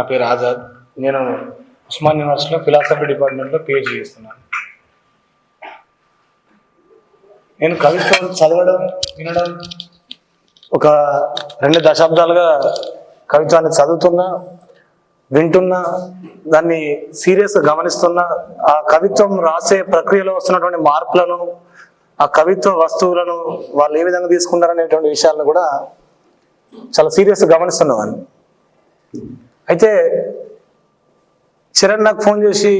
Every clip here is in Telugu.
నా పేరు ఆజాద్. నేను ఉస్మాన్ యూనివర్సిటీలో ఫిలాసఫీ డిపార్ట్మెంట్లో పిహెచ్డి చేస్తున్నాను. నేను కవిత్వం చదవడం వినడం ఒక రెండు దశాబ్దాలుగా కవిత్వాన్ని చదువుతున్నా వింటున్నా దాన్ని సీరియస్గా గమనిస్తున్నా ఆ కవిత్వం రాసే ప్రక్రియలో వస్తున్నటువంటి మార్పులను ఆ కవిత్వ వస్తువులను వాళ్ళు ఏ విధంగా తీసుకుంటారనేటువంటి విషయాలను కూడా చాలా సీరియస్గా గమనిస్తున్నవాడిని అయితే చరణ్ నాకు ఫోన్ చేసి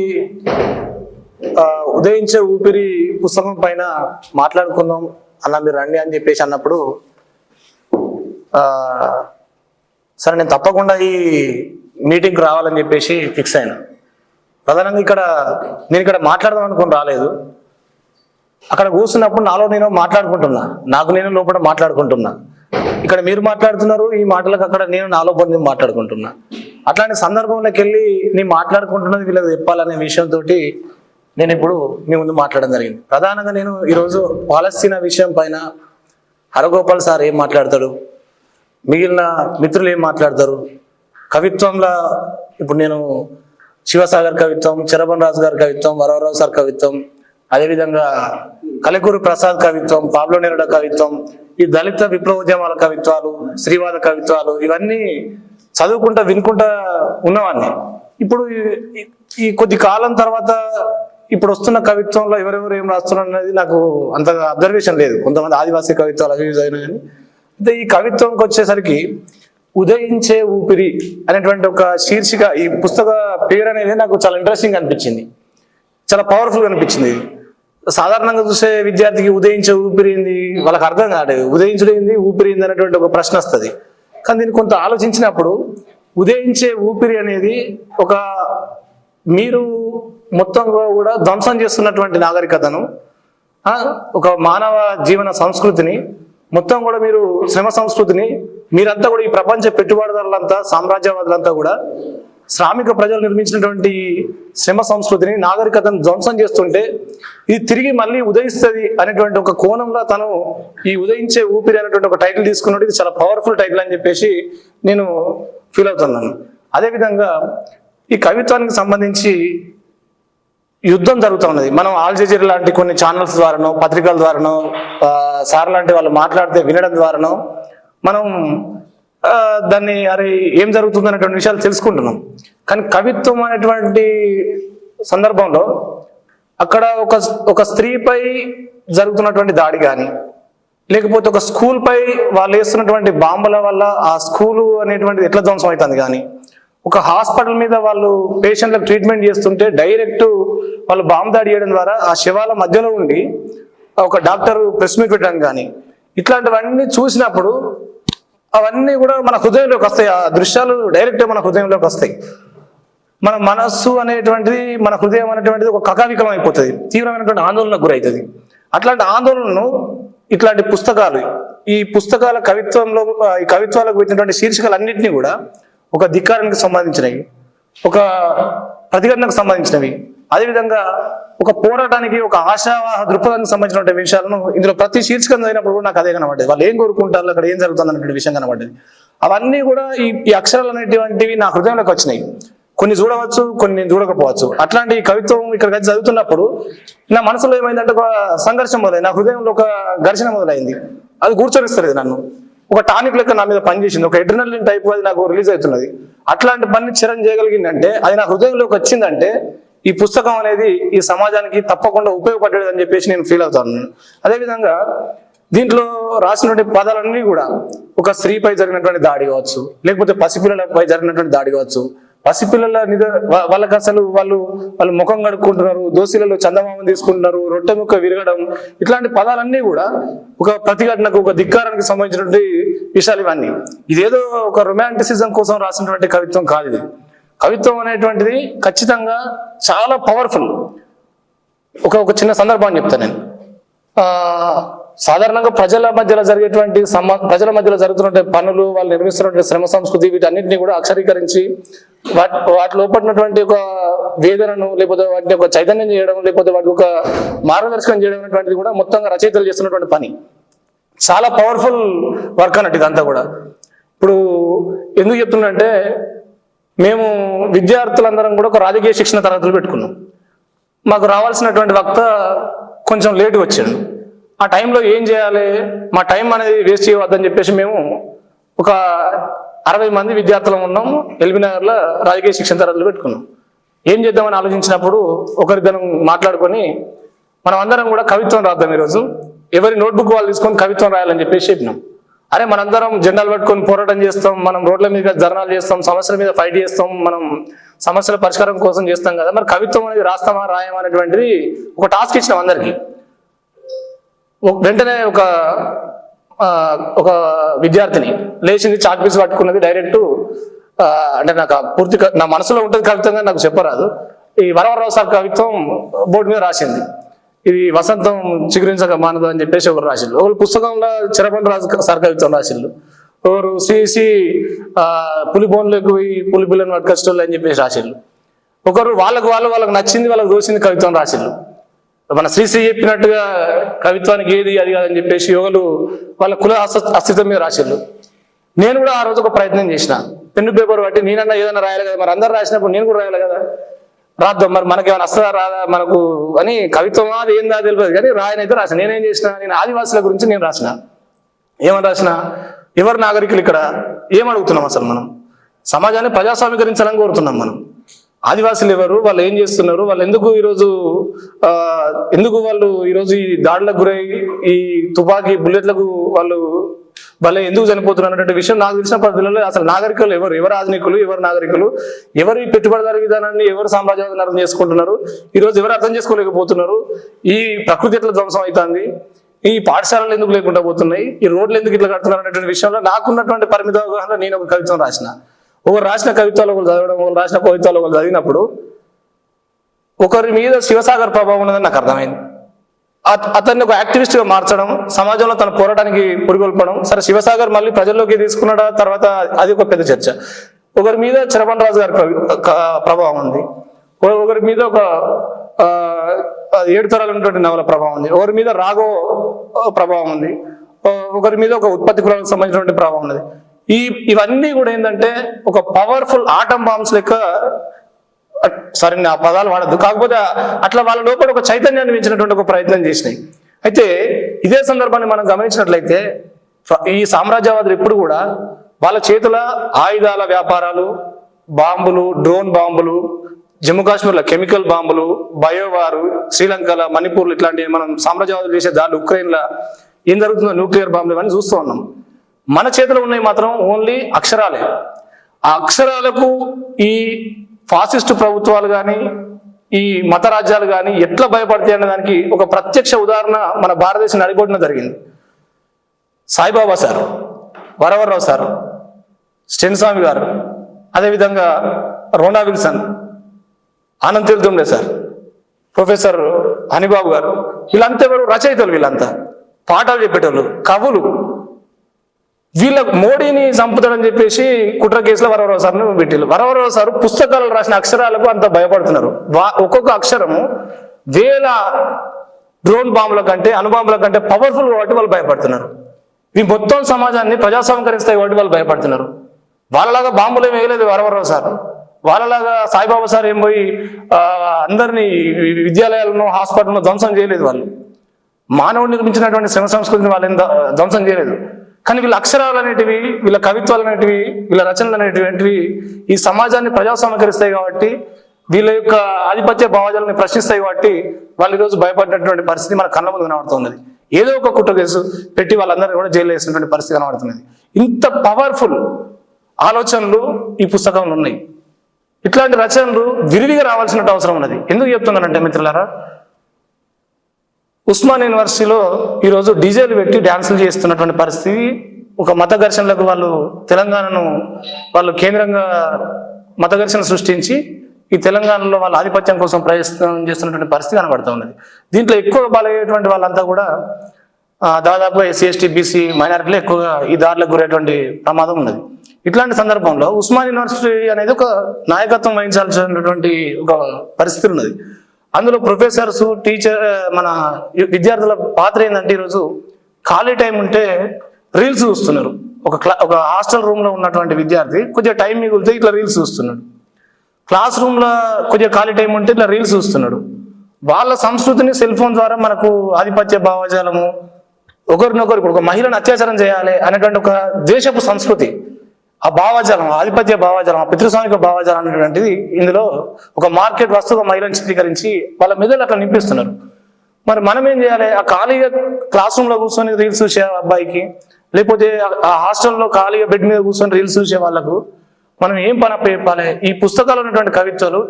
ఉదయించే ఊపిరి పుస్తకం పైన మాట్లాడుకుందాం అన్న మీరు రండి అని చెప్పేసి అన్నప్పుడు సరే నేను తప్పకుండా ఈ మీటింగ్కి రావాలని చెప్పేసి ఫిక్స్ అయినా. ప్రధానంగా ఇక్కడ నేను ఇక్కడ మాట్లాడదాం అనుకుని రాలేదు. అక్కడ కూర్చున్నప్పుడు నాలో నేను మాట్లాడుకుంటున్నా. నాకు నేను లోపల మాట్లాడుకుంటున్నా. ఇక్కడ మీరు మాట్లాడుతున్నారు ఈ మాటలకు అక్కడ నేను నాలో నేను మాట్లాడుకుంటున్నా. అట్లాంటి సందర్భంలోకి వెళ్ళి నేను మాట్లాడుకుంటున్నది వీళ్ళకి చెప్పాలనే విషయంతో నేను ఇప్పుడు మీ ముందు మాట్లాడడం జరిగింది. ప్రధానంగా నేను ఈరోజు పాలస్తీనా విషయం పైన హరగోపాల్ సార్ ఏం మాట్లాడతాడు? మిగిలిన మిత్రులు ఏం మాట్లాడతారు? కవిత్వంలో ఇప్పుడు నేను శివసాగర్ కవిత్వం చరబన్ రాజు గారి కవిత్వం వరవరావు సార్ కవిత్వం అదేవిధంగా కలకూరు ప్రసాద్ కవిత్వం పాబ్లో నేరుడ కవిత్వం ఈ దళిత విప్లవోద్యమాల కవిత్వాలు శ్రీవాద కవిత్వాలు ఇవన్నీ చదువుకుంటా వినుకుంటా ఉన్నవాన్ని ఇప్పుడు ఈ- కొద్ది కాలం తర్వాత ఇప్పుడు వస్తున్న కవిత్వంలో ఎవరెవరు ఏం రాస్తున్నారు అనేది నాకు అంతగా అబ్జర్వేషన్ లేదు. కొంతమంది ఆదివాసీ కవిత్వాలు అవి అయినా కానీ. అయితే ఈ కవిత్వంకి వచ్చేసరికి ఉదయించే ఊపిరి అనేటువంటి ఒక శీర్షిక ఈ పుస్తక పేరు అనేది నాకు చాలా ఇంట్రెస్టింగ్ అనిపించింది. చాలా పవర్ఫుల్ అనిపించింది ఇది. సాధారణంగా చూసే విద్యార్థికి ఉదయించే ఊపిరి ఏంది? వాళ్ళకి అర్థం కాదు ఉదయించడం ఏంది? ఊపిరి ఏంది? అనేటువంటి ఒక ప్రశ్న వస్తుంది. కానీ దీన్ని కొంత ఆలోచించినప్పుడు ఉదయించే ఊపిరి అనేది ఒక మీరు మొత్తం కూడా ధ్వంసం చేస్తున్నటువంటి నాగరికతను ఒక మానవ జీవన సంస్కృతిని మొత్తం కూడా మీరు శ్రమ సంస్కృతిని మీరంతా కూడా ఈ ప్రపంచ పెట్టుబడిదారులంతా సామ్రాజ్యవాదులంతా కూడా శ్రామిక ప్రజలు నిర్మించినటువంటి శ్రమ సంస్కృతిని నాగరికతను ధ్వంసం చేస్తుంటే ఇది తిరిగి మళ్ళీ ఉదయిస్తుంది అనేటువంటి ఒక కోణంలో తను ఈ ఉదయించే ఊపిరి అనేటువంటి ఒక టైటిల్ తీసుకున్నట్టు ఇది చాలా పవర్ఫుల్ టైటిల్ అని చెప్పేసి నేను ఫీల్ అవుతున్నాను. అదేవిధంగా ఈ కవిత్వానికి సంబంధించి యుద్ధం జరుగుతూ ఉన్నది. మనం ఆల్ లాంటి కొన్ని ఛానల్స్ ద్వారానో పత్రికల ద్వారానో సార్ లాంటి వాళ్ళు మాట్లాడితే వినడం ద్వారానో మనం దాన్ని అరే ఏం జరుగుతుంది అనేటువంటి విషయాలు తెలుసుకుంటున్నాం. కానీ కవిత్వం అనేటువంటి సందర్భంలో అక్కడ ఒక ఒక స్త్రీపై జరుగుతున్నటువంటి దాడి కానీ లేకపోతే ఒక స్కూల్ పై వాళ్ళు వేస్తున్నటువంటి బాంబుల వల్ల ఆ స్కూలు అనేటువంటిది ఎట్లా ధ్వంసం అవుతుంది కానీ ఒక హాస్పిటల్ మీద వాళ్ళు పేషెంట్లకు ట్రీట్మెంట్ చేస్తుంటే డైరెక్ట్ వాళ్ళు బాంబు దాడి చేయడం ద్వారా ఆ శవాల మధ్యలో ఉండి ఒక డాక్టర్ ప్రెస్ మీట్ పెట్టడం కానీ ఇట్లాంటివన్నీ చూసినప్పుడు అవన్నీ కూడా మన హృదయంలోకి వస్తాయి. ఆ దృశ్యాలు డైరెక్ట్ మన హృదయంలోకి వస్తాయి. మన మనస్సు అనేటువంటిది మన హృదయం అనేటువంటిది ఒక కకావికలం అయిపోతుంది. తీవ్రమైనటువంటి ఆందోళనకు గురవుతుంది అట్లాంటి ఆందోళనను ఇట్లాంటి పుస్తకాలు ఈ పుస్తకాల కవిత్వంలో ఈ కవిత్వాలకు పెట్టినటువంటి శీర్షికలన్నింటినీ కూడా ఒక ధిక్కారానికి సంబంధించినవి ఒక ప్రతిఘటనకు సంబంధించినవి. అదేవిధంగా ఒక పోరాటానికి ఒక ఆశావాహ దృక్పథానికి సంబంధించినటువంటి విషయాలను ఇందులో ప్రతి శీర్షికం అయినప్పుడు కూడా నాకు అదే కనబడ్డది వాళ్ళు ఏం కోరుకుంటారు అక్కడ ఏం జరుగుతుంది అన్నటువంటి విషయం కనబడ్డది అవన్నీ కూడా ఈ ఈ అక్షరాలు అనేటువంటివి నా హృదయంలోకి వచ్చినాయి. కొన్ని చూడవచ్చు కొన్ని నేను చూడకపోవచ్చు. అట్లాంటి కవిత్వం ఇక్కడ చదువుతున్నప్పుడు నా మనసులో ఏమైందంటే ఒక సంఘర్షం మొదలైంది. నా హృదయంలో ఒక ఘర్షణ మొదలైంది. అది కూర్చొనిస్తలేదు నన్ను. ఒక టానిక్ లెక్క నా మీద పనిచేసింది. ఒక ఎడ్రినలిన్ టైప్ అది నాకు రిలీజ్ అవుతున్నది. అట్లాంటి పని చిరం చేయగలిగిందంటే అది నా హృదయంలోకి వచ్చిందంటే ఈ పుస్తకం అనేది ఈ సమాజానికి తప్పకుండా ఉపయోగపడ్డది అని చెప్పేసి నేను ఫీల్ అవుతాను. అదేవిధంగా దీంట్లో రాసినటువంటి పదాలన్నీ కూడా ఒక స్త్రీపై జరిగినటువంటి దాడి కావచ్చు లేకపోతే పసిపిల్లలపై జరిగినటువంటి దాడి కావచ్చు. పసిపిల్లల నిద వాళ్ళకి అసలు వాళ్ళు వాళ్ళు ముఖం కడుక్కుంటున్నారు దోశలలో చందమామం తీసుకుంటున్నారు రొట్టె ముక్క విరగడం ఇట్లాంటి పదాలన్నీ కూడా ఒక ప్రతిఘటనకు ఒక ధిక్కారానికి సంబంధించినటువంటి విషయాలు ఇవన్నీ. ఇదేదో ఒక రొమాంటిసిజం కోసం రాసినటువంటి కవిత్వం కాదు ఇది. కవిత్వం అనేటువంటిది ఖచ్చితంగా చాలా పవర్ఫుల్ ఒక ఒక చిన్న సందర్భాన్ని చెప్తాను నేను. సాధారణంగా ప్రజల మధ్యలో జరిగేటువంటి సమ ప్రజల మధ్యలో జరుగుతున్న పనులు వాళ్ళు నిర్మిస్తున్నటువంటి శ్రమ సంస్కృతి వీటన్నిటిని కూడా అక్షరీకరించి వాటి వాటి లోపడినటువంటి ఒక వేదనను లేకపోతే వాటిని ఒక చైతన్యం చేయడం లేకపోతే వాటికి ఒక మార్గదర్శకం చేయడం అనేటువంటిది కూడా మొత్తంగా రచయితలు చేస్తున్నటువంటి పని. చాలా పవర్ఫుల్ వర్క్ అన్నట్టు ఇదంతా కూడా. ఇప్పుడు ఎందుకు చెప్తున్నా అంటే మేము విద్యార్థులందరం కూడా ఒక రాజకీయ శిక్షణ తరగతులు పెట్టుకున్నాం. మాకు రావాల్సినటువంటి వక్త కొంచెం లేటుగా వచ్చాడు. ఆ టైంలో ఏం చేయాలి? మా టైం అనేది వేస్ట్ చేయవద్దని చెప్పేసి మేము ఒక అరవై మంది విద్యార్థులం ఉన్నాం. ఎల్బీ నగర్లో రాజకీయ శిక్షణ తరగతులు పెట్టుకున్నాం. ఏం చేద్దామని ఆలోచించినప్పుడు ఒకరిద్దరం మాట్లాడుకొని మనం అందరం కూడా కవిత్వం రాద్దాం ఈరోజు. ఎవరి నోట్బుక్ వాళ్ళు తీసుకొని కవిత్వం రాయాలని చెప్పేసి చెప్పినాం. అరే మనందరం జెండాలు పట్టుకొని పోరాటం చేస్తాం మనం రోడ్ల మీద ధర్నాలు చేస్తాం సమస్యల మీద ఫైట్ చేస్తాం మనం సమస్యల పరిష్కారం కోసం చేస్తాం కదా. మరి కవిత్వం అనేది రాస్తామా రాయమా అనేటువంటిది ఒక టాస్క్ ఇచ్చినాం అందరికి. వెంటనే ఒక ఒక విద్యార్థిని లేచింది చాక్ పీస్ పట్టుకున్నది డైరెక్ట్ అంటే నాకు పూర్తి నా మనసులో ఉంటుంది కవిత్వంగా నాకు చెప్పరాదు. ఈ వరవరరావు సార్ కవిత్వం బోర్డు మీద రాసింది. ఇది వసంతం చిగురించక మానదు అని చెప్పేసి ఒకరు రాసిండు ఒకరు పుస్తకంలో చిరబండ రాజు సార్ కవిత్వం రాసిండు ఒకరు శ్రీశ్రీ ఆ, పులి బోన్లకు పోయి పులి పిల్లని పట్టుకొచ్చేటోళ్ళు అని చెప్పేసి రాసిండు ఒకరు వాళ్ళకు వాళ్ళు వాళ్ళకి నచ్చింది వాళ్ళకి దోసింది కవిత్వం రాసిండు మన శ్రీశ్రీ చెప్పినట్టుగా కవిత్వానికి ఏది అది కాదని చెప్పేసి యోగులు వాళ్ళ కుల అస్త- అస్తిత్వం మీద రాసిండు నేను కూడా ఆ రోజు ఒక ప్రయత్నం చేసిన. పెన్ను పేపర్ బట్టి నేనన్నా ఏదైనా రాయాలి కదా మరి అందరు రాసినప్పుడు నేను కూడా రాయాలి కదా? రాద్దాం మరి మనకి ఏమైనా వస్తుందా రాదా మనకు అని కవిత్వం అది ఏందా తెలియదు కానీ రాయనైతే రాసిన. నేనేం చేసిన నేను ఆదివాసుల గురించి నేను రాసిన. ఏమని రాసిన? ఎవరు నాగరికులు ఇక్కడ? ఏమడుగుతున్నాం అసలు మనం? సమాజాన్ని ప్రజాస్వామీకరించాలని కోరుతున్నాం మనం. ఆదివాసులు ఎవరు? వాళ్ళు ఏం చేస్తున్నారు? వాళ్ళు ఎందుకు ఈరోజు ఎందుకు వాళ్ళు ఈరోజు ఈ దాడులకు గురై ఈ తుపాకీ బుల్లెట్లకు వాళ్ళు భలే ఎందుకు చనిపోతున్నారు అనేటువంటి విషయం నాకు తెలిసిన పరిధిలో అసలు నాగరికులు ఎవరు? ఎవరు ఆధునికులు ఎవరు నాగరికులు? ఎవరు ఈ పెట్టుబడిదారు విధానాన్ని ఎవరు సామ్రాజ్యవాదాన్ని అర్థం చేసుకుంటున్నారు? ఈరోజు ఎవరు అర్థం చేసుకోలేకపోతున్నారు? ఈ ప్రకృతి ఎట్లా ధ్వంసం అవుతుంది? ఈ పాఠశాలలు ఎందుకు లేకుండా పోతున్నాయి? ఈ రోడ్లు ఎందుకు ఇట్లా కడుతున్నారు అనేటువంటి విషయంలో నాకున్నటువంటి పరిమిత అవగాహన నేను ఒక కవిత్వం రాసిన. ఒకరు రాసిన కవిత్వాలు ఒకరు చదవడం ఒకరు రాసిన కవిత్వాలు ఒకరు చదివినప్పుడు ఒకరి మీద శివసాగర్ ప్రభావం ఉన్నదని నాకు అర్థమైంది. అతన్ని ఒక యాక్టివిస్ట్గా మార్చడం సమాజంలో తన పోరాటానికి పురిగొల్పడం. సరే శివసాగర్ మళ్ళీ ప్రజల్లోకి తీసుకున్నాడా? తర్వాత అది ఒక పెద్ద చర్చ. ఒకరి మీద చరవణ్ రాజు గారి ప్రభావం ఉంది. ఒకరి మీద ఒక ఏడు తరాలు ఉన్నటువంటి నవల ప్రభావం ఉంది. ఒకరి మీద రాగో ప్రభావం ఉంది. ఒకరి మీద ఒక ఉత్పత్తి కులాలకు సంబంధించినటువంటి ప్రభావం ఉన్నది. ఈ ఇవన్నీ కూడా ఏంటంటే ఒక పవర్ఫుల్ ఆటం బాంబ్స్ లెక్క సరే ఆ పదాలు వాడద్దు. కాకపోతే అట్లా వాళ్ళ లోపల ఒక చైతన్యాన్ని మించినటువంటి ఒక ప్రయత్నం చేసినాయి. అయితే ఇదే సందర్భాన్ని మనం గమనించినట్లయితే ఈ సామ్రాజ్యవాదులు ఎప్పుడు కూడా వాళ్ళ చేతుల ఆయుధాల వ్యాపారాలు బాంబులు డ్రోన్ బాంబులు జమ్మూ కాశ్మీర్లో కెమికల్ బాంబులు బయోవారు శ్రీలంకల మణిపూర్లు ఇట్లాంటి మనం సామ్రాజ్యవాదులు చేసే దాడులు ఉక్రెయిన్లో ఏం జరుగుతుందో న్యూక్లియర్ బాంబులు ఇవన్నీ చూస్తూ ఉన్నాం. మన చేతిలో ఉన్నాయి మాత్రం ఓన్లీ అక్షరాలే. ఆ అక్షరాలకు ఈ ఫాసిస్ట్ ప్రభుత్వాలు కానీ ఈ మత రాజ్యాలు కానీ ఎట్లా భయపడతాయి అనే దానికి ఒక ప్రత్యక్ష ఉదాహరణ మన భారతదేశం నడిగొట్టిన జరిగింది. సాయిబాబా సార్ వరవరరావు సార్ స్టెన్స్వామి గారు అదేవిధంగా Rona Wilson Anand Teltumbde sir professor Hany Babu గారు వీళ్ళంతా ఎవరు రచయితలు వీళ్ళంతా. పాఠాలు చెప్పేటోళ్ళు కవులు. వీళ్ళ మోడీని చంపుతాడని చెప్పేసి కుట్ర కేసులో వరవరావు సార్ని పెట్టిల్లు వరవరావు సార్ పుస్తకాలు రాసిన అక్షరాలకు అంత భయపడుతున్నారు. వా- ఒక్కొక్క అక్షరము వేల డ్రోన్ బాంబుల కంటే అణుబాంబుల కంటే పవర్ఫుల్ కాబట్టి వాళ్ళు భయపడుతున్నారు. ఈ మొత్తం సమాజాన్ని ప్రజాసంకరిస్తాయి కాబట్టి వాళ్ళు భయపడుతున్నారు. వాళ్ళలాగా బాంబులు ఏం వేయలేదు వరవరావు సార్. వాళ్ళలాగా సాయిబాబా సార్ ఏం పోయి అందరినీ విద్యాలయాలను హాస్పిటల్లో ధ్వంసం చేయలేదు వాళ్ళు. మానవుడిని నిర్మించినటువంటి శ్రమ సంస్కృతిని వాళ్ళు ధ్వంసం చేయలేదు. కానీ వీళ్ళ అక్షరాలు అనేటివి వీళ్ళ కవిత్వాలు అనేటివి వీళ్ళ రచనలు అనేటివి ఈ సమాజాన్ని ప్రజాసమకరిస్తాయి కాబట్టి వీళ్ళ యొక్క ఆధిపత్య భావజాలని ప్రశ్నిస్తాయి కాబట్టి వాళ్ళు ఈరోజు భయపడినటువంటి పరిస్థితి మన కళ్ళ ముందు కనబడుతున్నది. ఏదో ఒక కుట్ర కేసు పెట్టి వాళ్ళందరినీ కూడా జైలు వేసినటువంటి పరిస్థితి కనబడుతున్నది. ఇంత పవర్ఫుల్ ఆలోచనలు ఈ పుస్తకంలో ఉన్నాయి. ఇట్లాంటి రచనలు విరివిగా రావాల్సిన అవసరం ఉన్నది. ఎందుకు చెప్తున్నానంటే మిత్రులారా ఉస్మాన్ యూనివర్సిటీలో ఈరోజు డీజేలు పెట్టి డ్యాన్సులు చేస్తున్నటువంటి పరిస్థితి. ఒక మత ఘర్షణలకు వాళ్ళు తెలంగాణను వాళ్ళు కేంద్రంగా మత ఘర్షణ సృష్టించి ఈ తెలంగాణలో వాళ్ళ ఆధిపత్యం కోసం ప్రయత్నం చేస్తున్నటువంటి పరిస్థితి కనబడుతూ ఉన్నది. దీంట్లో ఎక్కువ బలయ్యేటువంటి వాళ్ళంతా కూడా దాదాపుగా ఎస్సీ ఎస్టీ బీసీ మైనారిటీలు ఎక్కువగా ఈ దారులకు గురైనటువంటి ప్రమాదం ఉన్నది. ఇట్లాంటి సందర్భంలో ఉస్మాన్ యూనివర్సిటీ అనేది ఒక నాయకత్వం వహించాల్సినటువంటి ఒక పరిస్థితి ఉన్నది. అందులో ప్రొఫెసర్స్ టీచర్ మన విద్యార్థుల పాత్ర ఏంటంటే ఈరోజు ఖాళీ టైం ఉంటే రీల్స్ చూస్తున్నారు. ఒక క్లా ఒక హాస్టల్ రూమ్లో ఉన్నటువంటి విద్యార్థి కొద్దిగా టైం మిగిలితే ఇట్లా రీల్స్ చూస్తున్నాడు. క్లాస్ రూమ్లో కొద్దిగా ఖాళీ టైం ఉంటే ఇట్లా రీల్స్ చూస్తున్నాడు. వాళ్ళ సంస్కృతిని సెల్ ఫోన్ ద్వారా మనకు ఆధిపత్య భావజాలము ఒకరినొకరు ఇప్పుడు ఒక మహిళను అత్యాచారం చేయాలి అనేటువంటి ఒక దేశపు సంస్కృతి. ఆ భావజాలం ఆధిపత్య భావజాలం ఆ పితృస్వామిక భావజాలం అనేటువంటిది ఇందులో ఒక మార్కెట్ వస్తువుగా మహిళను చిత్రీకరించి వాళ్ళ మెదడు అట్లా నింపిస్తున్నారు. మరి మనం ఏం చేయాలి? ఆ ఖాళీగా క్లాస్ రూమ్లో కూర్చొని రీల్స్ చూసే అబ్బాయికి లేకపోతే ఆ- హాస్టల్లో ఖాళీగా బెడ్ మీద కూర్చొని రీల్స్ చూసే వాళ్ళకు మనం ఏం పని చెప్పాలి? ఈ పుస్తకాలు ఉన్నటువంటి కవిత్వాలు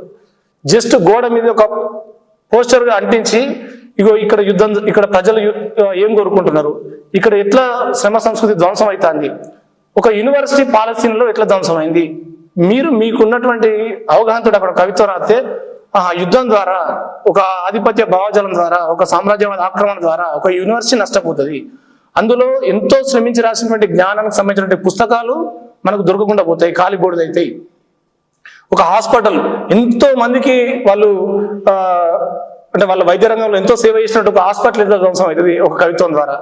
జస్ట్ గోడ మీద ఒక పోస్టర్గా అంటించి ఇగో ఇక్కడ యుద్ధం ఇక్కడ ప్రజలు ఏం కోరుకుంటున్నారు? ఇక్కడ ఎట్లా శ్రమ సంస్కృతి ధ్వంసం అవుతుంది? ఒక యూనివర్సిటీ పాలసీలో ఎట్లా ధ్వంసం అయింది మీరు మీకున్నటువంటి అవగాహనతో అక్కడ కవిత్వం రాస్తే ఆ యుద్ధం ద్వారా ఒక ఆధిపత్య భావజాలం ద్వారా ఒక సామ్రాజ్యవాద ఆక్రమణ ద్వారా ఒక యూనివర్సిటీ నష్టపోతుంది. అందులో ఎంతో శ్రమించి రాసినటువంటి జ్ఞానానికి సంబంధించినటువంటి పుస్తకాలు మనకు దొరకకుండా పోతాయి ఖాళీ బోర్డుదైతాయి ఒక హాస్పిటల్ ఎంతో మందికి వాళ్ళు అంటే వాళ్ళ వైద్య రంగంలో ఎంతో సేవ చేసినట్టు ఒక హాస్పిటల్ ఎట్లా ధ్వంసం అవుతుంది ఒక కవిత్వం ద్వారా.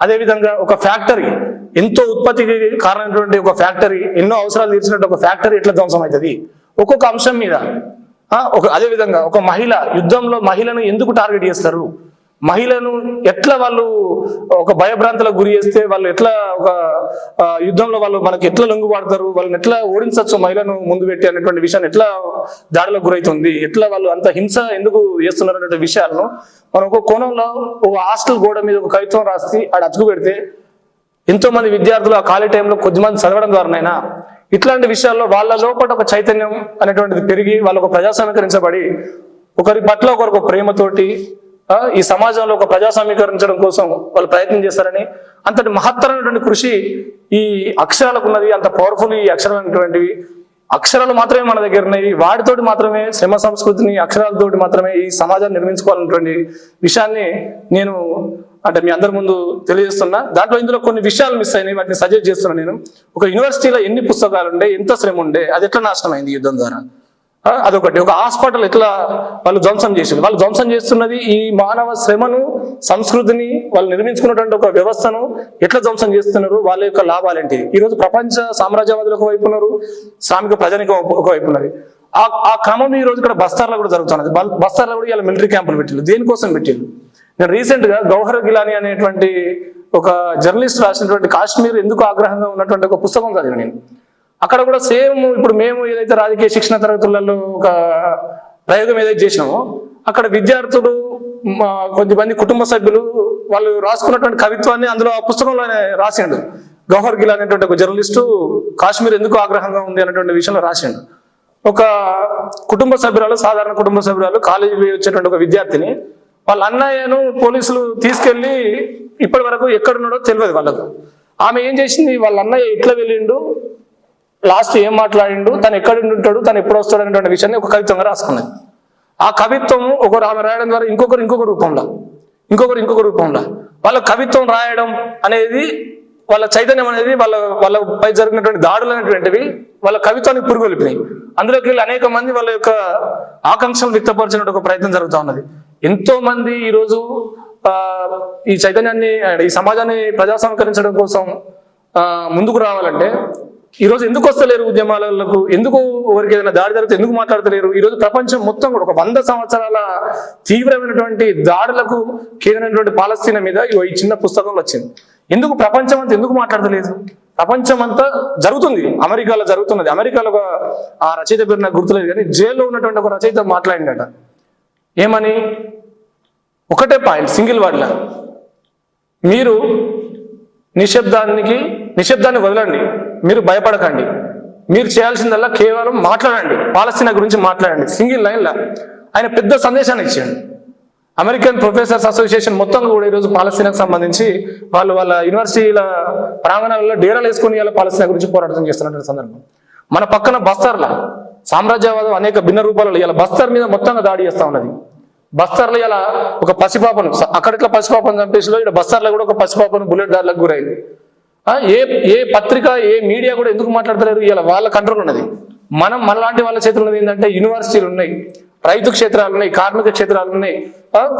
అదేవిధంగా ఒక ఫ్యాక్టరీ ఎంతో ఉత్పత్తికి కారణమైనటువంటి ఒక ఫ్యాక్టరీ ఎన్నో అవసరాలు తీర్చినట్టు ఒక ఫ్యాక్టరీ ఎట్లా ధ్వంసం అవుతుంది? ఒక్కొక్క అంశం మీద ఒక అదేవిధంగా ఒక మహిళ యుద్ధంలో మహిళను ఎందుకు టార్గెట్ చేస్తారు? మహిళను ఎట్లా వాళ్ళు ఒక భయభ్రాంతులకు గురి చేస్తే వాళ్ళు ఎట్లా ఒక యుద్ధంలో వాళ్ళు మనకి ఎట్లా లొంగుబాడతారు వాళ్ళని ఎట్లా ఓడించవచ్చు మహిళను ముందు పెట్టి అనేటువంటి విషయాన్ని ఎట్లా దాడులకు గురవుతుంది? ఎట్లా వాళ్ళు అంత హింస ఎందుకు చేస్తున్నారు అనేటువంటి విషయాలను మనం ఒక కోణంలో ఒక హాస్టల్ గోడ మీద ఒక కవిత్వం రాసి ఆడ అతుకు పెడితే ఎంతో మంది విద్యార్థులు ఆ ఖాళీ టైంలో కొద్దిమంది చదవడం ద్వారానైనా ఇట్లాంటి విషయాల్లో వాళ్ళ లోపల ఒక చైతన్యం అనేటువంటిది పెరిగి వాళ్ళు ఒక ప్రజాస్వామీకరించబడి ఒకరి పట్ల ఒకరికి ప్రేమతోటి ఈ సమాజంలో ఒక ప్రజాస్వామీకరించడం కోసం వాళ్ళు ప్రయత్నం చేస్తారని అంతటి మహత్తరమైనటువంటి కృషి ఈ అక్షరాలకు ఉన్నది అంత పవర్ఫుల్ ఈ అక్షరాలు అనేటువంటివి. అక్షరాలు మాత్రమే మన దగ్గర ఉన్నాయి. వాటితోటి మాత్రమే శ్రమ సంస్కృతిని అక్షరాలతోటి మాత్రమే ఈ సమాజాన్ని నిర్మించుకోవాలన్నటువంటి విషయాన్ని నేను అంటే మీ అందరి ముందు తెలియజేస్తున్నా. దాంట్లో ఇందులో కొన్ని విషయాలు మిస్ అయినాయి. వాటిని సజెస్ట్ చేస్తున్నాను నేను. ఒక యూనివర్సిటీలో ఎన్ని పుస్తకాలు ఉండే ఎంత శ్రమ ఉండే అది ఎట్లా నాశనం అయింది యుద్ధం ద్వారా? అదొకటి. ఒక హాస్పిటల్ ఎట్లా వాళ్ళు ధ్వంసం చేసింది? వాళ్ళు ధ్వంసం చేస్తున్నది ఈ మానవ శ్రమను సంస్కృతిని వాళ్ళు నిర్మించుకున్నటువంటి ఒక వ్యవస్థను ఎట్లా ధ్వంసం చేస్తున్నారు? వాళ్ళ యొక్క లాభాలు ఏంటి ఈ రోజు ప్రపంచ సామ్రాజ్యవాదులు ఒక వైపు ఉన్నారు శ్రామిక ప్రజానికి ఒక- వైపు ఉన్నది. ఆ ఆ క్రమం ఈ రోజు ఇక్కడ బస్తార్లో కూడా జరుగుతున్నది. బల్- బస్తార్లో కూడా ఇలా మిలిటరీ క్యాంపులు పెట్టిల్లు దేనికోసం పెట్టిల్లు నేను రీసెంట్గా గౌహర్ గిలాని అనేటువంటి ఒక జర్నలిస్ట్ రాసినటువంటి కాశ్మీర్ ఎందుకు ఆగ్రహంగా ఉన్నటువంటి ఒక పుస్తకం చదివాను నేను. అక్కడ కూడా సేమ్ ఇప్పుడు మేము ఏదైతే రాజకీయ శిక్షణ తరగతులలో ఒక ప్రయోగం ఏదైతే చేసినామో అక్కడ విద్యార్థులు కొంతమంది కొద్దిమంది కుటుంబ సభ్యులు వాళ్ళు రాసుకున్నటువంటి కవిత్వాన్ని అందులో ఆ పుస్తకంలోనే రాసిండు. గౌహర్ గిల్ అనేటువంటి ఒక జర్నలిస్టు కాశ్మీర్ ఎందుకు ఆగ్రహంగా ఉంది అనేటువంటి విషయంలో రాసిండు. ఒక కుటుంబ సభ్యురాలు సాధారణ కుటుంబ సభ్యురాలు కాలేజీ వచ్చేటువంటి ఒక విద్యార్థిని వాళ్ళ అన్నయ్యను పోలీసులు తీసుకెళ్ళి ఇప్పటి వరకు ఎక్కడున్నాడో తెలియదు వాళ్ళకు. ఆమె ఏం చేసింది? వాళ్ళ అన్నయ్య ఇట్లా వెళ్ళిండు? లాస్ట్ ఏం మాట్లాడిండు? తను ఎక్కడ ఉంటాడు? తను ఎప్పుడు వస్తాడు అనేటువంటి విషయాన్ని ఒక కవిత్వంగా రాసుకున్నది ఆ కవిత్వం ఒకరు ఆమె రాయడం ద్వారా ఇంకొకరు ఇంకొక రూపంలో ఇంకొకరు ఇంకొక రూపంలో. వాళ్ళ కవిత్వం రాయడం అనేది వాళ్ళ చైతన్యం అనేది వాళ్ళ వాళ్ళపై జరిగినటువంటి దాడులు అనేటువంటివి వాళ్ళ కవిత్వానికి పురుగొలిపినాయి. అందులోకి వెళ్ళి అనేక మంది వాళ్ళ యొక్క ఆకాంక్షలు వ్యక్తపరిచిన ఒక ప్రయత్నం జరుగుతూ ఉన్నది. ఎంతో మంది ఈరోజు ఆ, ఈ చైతన్యాన్ని ఈ సమాజాన్ని ప్రజాసంకరించడం కోసం ఆ, ముందుకు రావాలంటే ఈరోజు ఎందుకు వస్తలేరు ఉద్యమాలకు? ఎందుకు ఎవరికి ఏదైనా దాడి జరిగితే ఎందుకు మాట్లాడతలేరు? ఈరోజు ప్రపంచం మొత్తం కూడా ఒక వంద సంవత్సరాల తీవ్రమైనటువంటి దాడులకు కేంద్రమైనటువంటి పాలస్తీనా మీద ఈ చిన్న పుస్తకంలో వచ్చింది. ఎందుకు ప్రపంచం అంతా ఎందుకు మాట్లాడతలేదు? ప్రపంచం అంతా జరుగుతుంది. అమెరికాలో జరుగుతున్నది. అమెరికాలో ఒక ఆ రచయిత పేరు నాకు గుర్తులేదు కానీ జైల్లో ఉన్నటువంటి ఒక రచయిత మాట్లాడిందట. ఏమని? ఒకటే పాయింట్ సింగిల్ వర్డ్లా మీరు నిశ్శబ్దానికి నిశ్శబ్దాన్ని వదలండి. మీరు భయపడకండి. మీరు చేయాల్సిందల్లా కేవలం మాట్లాడండి. పాలస్తీనా గురించి మాట్లాడండి. సింగిల్ లైన్లా. ఆయన పెద్ద సందేశాన్ని ఇచ్చాడు. అమెరికన్ ప్రొఫెసర్స్ అసోసియేషన్ మొత్తం కూడా ఈరోజు పాలస్తీనాకు సంబంధించి వాళ్ళు వాళ్ళ యూనివర్సిటీల ప్రాంగణాలలో డేరాలు వేసుకుని వాళ్ళ పాలస్తీనా గురించి పోరాటం చేస్తున్నటువంటి సందర్భం. మన పక్కన బస్తర్ల సామ్రాజ్యవాదం అనేక భిన్న రూపాలలో ఇలా బస్తర్ మీద మొత్తంగా దాడి చేస్తా ఉన్నది. బస్తర్లో ఇలా ఒక పసిపాపను స- అక్కడ ఇట్లా పసిపాపను చంపేసిలో ఇక్కడ బస్తర్లో కూడా ఒక పసిపాపను బుల్లెట్ దారులకు గురైంది. ఏ ఏ పత్రిక ఏ మీడియా కూడా ఎందుకు మాట్లాడతలేరు? ఇలా వాళ్ళ కంట్రోల్ ఉన్నది. మనం మనలాంటి వాళ్ళ చేతులు ఉన్నది ఏంటంటే యూనివర్సిటీలు ఉన్నాయి రైతు క్షేత్రాలు ఉన్నాయి కార్మిక క్షేత్రాలు ఉన్నాయి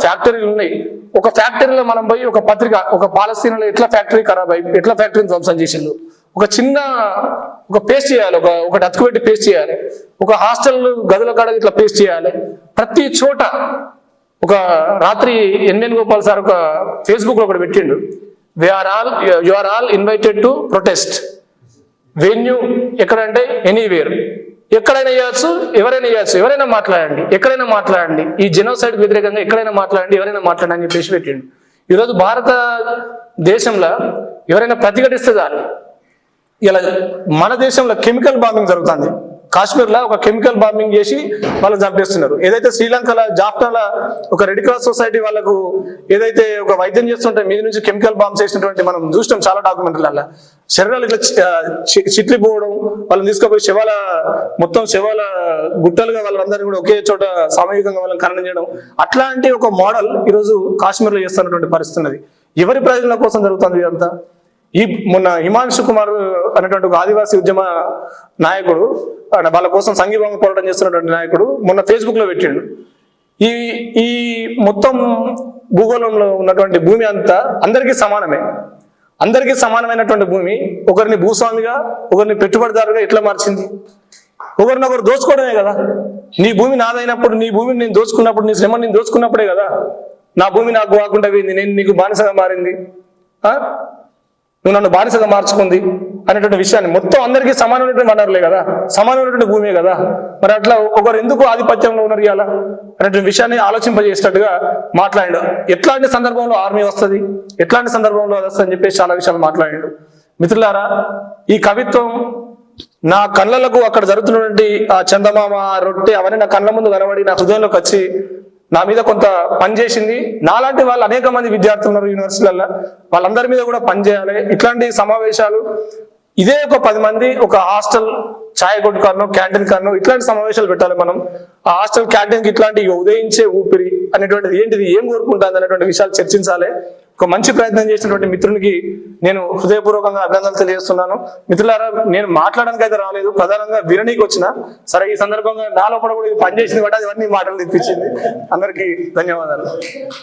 ఫ్యాక్టరీలు ఉన్నాయి. ఒక ఫ్యాక్టరీలో మనం పోయి ఒక పత్రిక ఒక పాలస్తీనాలో ఎట్లా ఫ్యాక్టరీ ఖరాబ్ అయి ఎట్లా ఫ్యాక్టరీని ధ్వంసం చేసిండు ఒక చిన్న ఒక పేస్ట్ చేయాలి ఒక ఒకటి అతుకు పెట్టి పేస్ట్ చేయాలి. ఒక హాస్టల్ గదుల కాడ ఇట్లా పేస్ట్ చేయాలి. ప్రతి చోట ఒక రాత్రి ఎన్ఎన్ గోపాల్ సార్ ఒక ఫేస్బుక్లో ఒకటి పెట్టిండు. Are all you are all invited to protest venue ఎక్కడంటే ఎనీవేర్ ఎక్కడైనా చేయొచ్చు ఎవరైనా చేయొచ్చు ఎవరైనా మాట్లాడండి ఎక్కడైనా మాట్లాడండి. ఈ జెనోసైడ్ వ్యతిరేకంగా ఎక్కడైనా మాట్లాడండి ఎవరైనా మాట్లాడండి అని చెప్పేసి పెట్టిండు. ఈరోజు భారత దేశంలో ఎవరైనా ప్రతిఘటిస్తే ఇలా మన దేశంలో కెమికల్ బాంబింగ్ జరుగుతుంది. కాశ్మీర్లో ఒక కెమికల్ బాంబింగ్ చేసి వాళ్ళు చంపేస్తున్నారు. ఏదైతే శ్రీలంకలో జాఫ్నాలో ఒక రెడ్ క్రాస్ సొసైటీ వాళ్ళకు ఏదైతే ఒక వైద్యం చేస్తుంటే మీద నుంచి కెమికల్ బాంబ్స్ చేసినటువంటి మనం చూసినాం చాలా డాక్యుమెంట్లలో శరీరాలు ఇట్లా చిట్లిపోవడం వాళ్ళని తీసుకుపోయి శవాల మొత్తం శవాల గుట్టలుగా వాళ్ళందరినీ కూడా ఒకే చోట సామూహికంగా వాళ్ళని ఖననం చేయడం. అట్లాంటి ఒక మోడల్ ఈరోజు కాశ్మీర్లో చేస్తున్నటువంటి పరిస్థితున్నది ఎవరి ప్రయోజనాల కోసం జరుగుతుంది ఇదంతా? ఈ మొన్న హిమాంశు కుమార్ అనేటువంటి ఒక ఆదివాసీ ఉద్యమ నాయకుడు వాళ్ళ కోసం సంఘీభావం పోరాటం చేస్తున్నటువంటి నాయకుడు మొన్న ఫేస్బుక్లో పెట్టిండు. ఈ ఈ మొత్తం భూగోళంలో ఉన్నటువంటి భూమి అంతా అందరికీ సమానమే. అందరికీ సమానమైనటువంటి భూమి ఒకరిని భూస్వామిగా ఒకరిని పెట్టుబడిదారుగా ఎట్లా మార్చింది? ఒకరినొకరు దోచుకోవడమే కదా. నీ భూమి నాదైనప్పుడు నీ భూమిని నేను దోచుకున్నప్పుడు నీ శ్రమ నేను దోచుకున్నప్పుడే కదా. నా భూమి నాకు కాకుండా పోయింది నేను నీకు బానిసగా మారింది. ఆ? నువ్వు నన్ను బానిసగా మార్చుకుంది అనేటువంటి విషయాన్ని మొత్తం అందరికీ సమానమైనటువంటి వనరులే కదా? సమానమైనటువంటి భూమే కదా? మరి అట్లా ఒకరు ఎందుకు ఆధిపత్యంలో ఉన్నారు ఇలా అనేటువంటి విషయాన్ని ఆలోచింపజేసినట్టుగా మాట్లాడాడు. ఎట్లాంటి సందర్భంలో ఆర్మీ వస్తుంది? ఎట్లాంటి సందర్భంలో అది వస్తుంది అని చెప్పేసి చాలా విషయాలు మాట్లాడాడు. మిత్రులారా ఈ కవిత్వం నా కళ్ళలకు అక్కడ జరుగుతున్నటువంటి ఆ చందమామ ఆ రొట్టె అవన్నీ నా కళ్ళ ముందు కనబడి నా హృదయంలోకి వచ్చి నా మీద కొంత పని చేసింది. నాలాంటి వాళ్ళు అనేక మంది విద్యార్థులు ఉన్నారు యూనివర్సిటీలలో వాళ్ళందరి మీద కూడా పని చేయాలి. ఇట్లాంటి సమావేశాలు ఇదే ఒక పది మంది ఒక హాస్టల్ ఛాయ్ కొట్టు కారణం క్యాంటీన్ కారణం ఇట్లాంటి సమావేశాలు పెట్టాలి మనం. ఆ హాస్టల్ క్యాంటీన్కి ఇట్లాంటి ఉదయించే ఊపిరి అనేటువంటిది ఏంటిది ఏం కోరుకుంటుంది అనేటువంటి విషయాలు చర్చించాలి. ఒక మంచి ప్రయత్నం చేసినటువంటి మిత్రునికి నేను హృదయపూర్వకంగా అభినందనలు తెలియజేస్తున్నాను. మిత్రులారా నేను మాట్లాడడానికి అయితే రాలేదు. ప్రధానంగా విననీకి వచ్చిన సరే ఈ సందర్భంగా నా లోపల కూడా ఇది పనిచేసింది కాబట్టి అది అన్ని మాటలు తెప్పించింది. అందరికీ ధన్యవాదాలు.